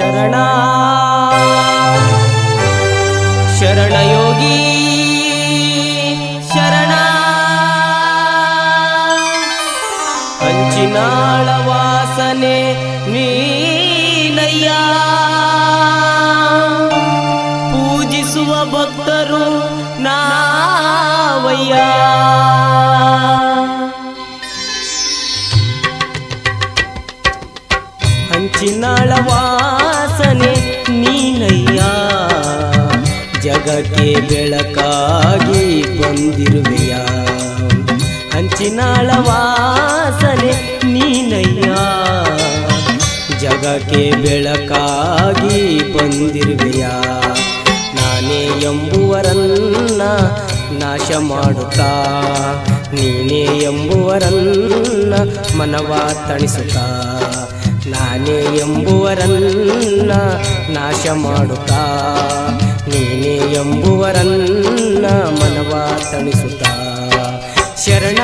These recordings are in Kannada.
ಶರಣ. ಶರಣಯೋಗಿ ಶರಣ. ಹಂಚಿನಾಳ ವಾಸನೆ ನೀನಯ್ಯ. ಪೂಜಿಸುವ ಭಕ್ತರು ನಾವಯ್ಯ. ಹಂಚಿನಾಳ ಜಗಕ್ಕೆ ಬೆಳಕಾಗಿ ಬಂದಿರುವೆಯ? ಹಂಚಿನಾಳ ವಾಸನೆ ನೀನಯ್ಯ? ಜಗಕ್ಕೆ ಬೆಳಕಾಗಿ ಬಂದಿರುವೆಯ? ನಾನೇ ಎಂಬುವರನ್ನ ನಾಶ ಮಾಡುತ್ತಾ? ನೀನೇ ಎಂಬುವರನ್ನ ಮನವ ತಣಿಸುತ್ತಾ? ನಾನೇ ಎಂಬುವರನ್ನ ನಾಶ ಮಾಡುತ್ತಾ? ನೀನೇ ಎಂಬುವರನ್ನ ಮನವ ತಣಿಸುತ್ತ ಶರಣ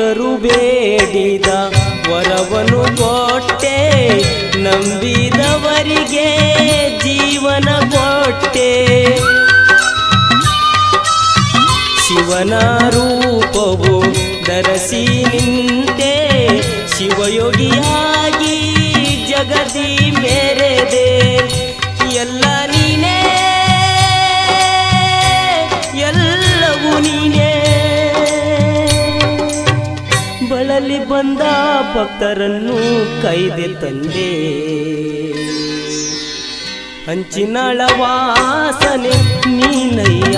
ಭಕ್ತರು ಬೇಡಿದ ವರವನು ಕೊಟ್ಟೆ ನಂಬಿದವರಿಗೆ ಜೀವನ ಕೊಟ್ಟೆ ಶಿವನ ರೂಪವು ದರಸಿ ನಿಂತೆ, ಶಿವಯೋಗಿಯಾಗಿ ಜಗದಿ ಮೇರೆದೆ. ಎಲ್ಲ ನೀನೇ, ಎಲ್ಲವೂ ನೀನೇ. ಬಳಲಿ ಬಂದ ಭಕ್ತರನ್ನು ಕೈದೆ ತಂದೆ. ಹಂಚಿನಳ ವಾಸನೆ ನೀನಯ್ಯ,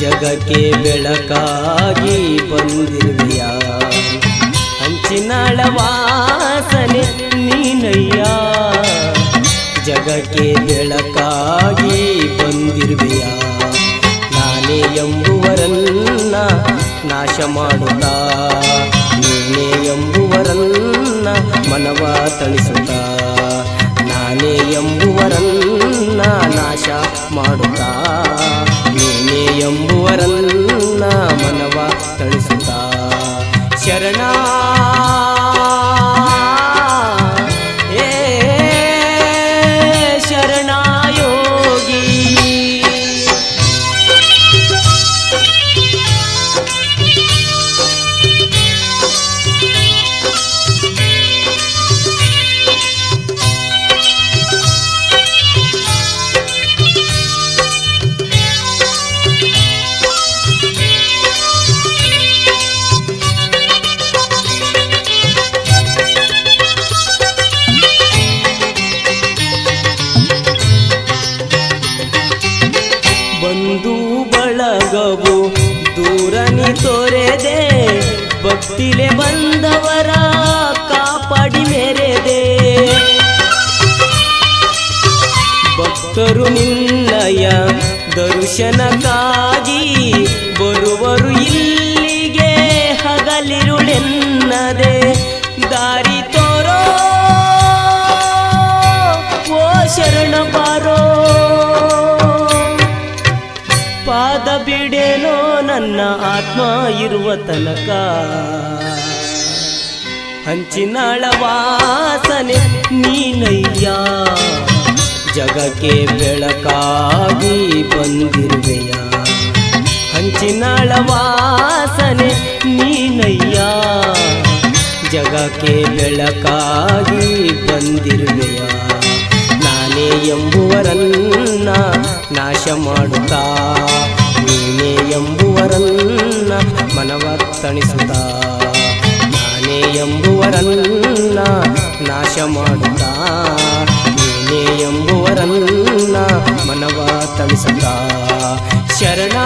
ಜಗಕ್ಕೆ ಬೆಳಕಾಗಿ ಬಂದಿರುವ ಹಂಚಿನಳ ವಾಸನೆ ನೀನಯ್ಯ, ಜಗಕ್ಕೆ ಬೆಳಕಾಗಿ ಬಂದಿರುವೆಯ. ನಾನೇ ಎಂಬುವರನ್ನ ನಾಶ ಮಾಡುತ್ತಾ ನೀನೇ ಎಂಬುವರನ್ನ ಮನವ ತಣಿಸುತ್ತ. ನಾನೇ ಎಂಬುವರನ್ನ ನಾಶ ಮಾಡುತ್ತಾ. ನೀನೇ ಎಂಬುವರನ್ನ ಮನವ ತಣಿಸುತ್ತ. ಶರಣ ಬಳಗವು ದೂರನಿ ತೊರೆದೆ ಭಕ್ತಿಲೆ ಬಂದವರ ಕಾಪಾಡಿ ಮೆರೆದೆ. ಭಕ್ತರು ನಿನ್ನಯ ದರ್ಶನಕ್ಕಾಗಿ ಬರುವರು ಇಲ್ಲಿಗೆ ಬಿಡೇನೋ ನನ್ನ ಆತ್ಮ ಇರುವ ತನಕ. ಹಂಚಿನಾಳ ವಾಸನೆ ನೀನಯ್ಯ. ಜಗಕ್ಕೆ ಬೆಳಕಾಗಿ ಬಂದಿರುವೆಯ. ಹಂಚಿನಾಳ ವಾಸನೆ ನೀನಯ್ಯ. ಜಗಕ್ಕೆ ಬೆಳಕಾಗಿ ಬಂದಿರುವೆಯ. ನಾನೇ ಎಂಬುವರನ್ನ ನಾಶ ಮಾಡುತ್ತಾ. ಎಂಬುವರನ್ನ ಮನವ ತಣಿಸುತ್ತಾ ನಾನೇ ಎಂಬುವರನ್ನ ನಾಶ ಮಾಡುತ್ತಾ ನೀನೇ ಎಂಬುವರನ್ನ ಮನವ ತಣಿಸುತ್ತಾ ಶರಣ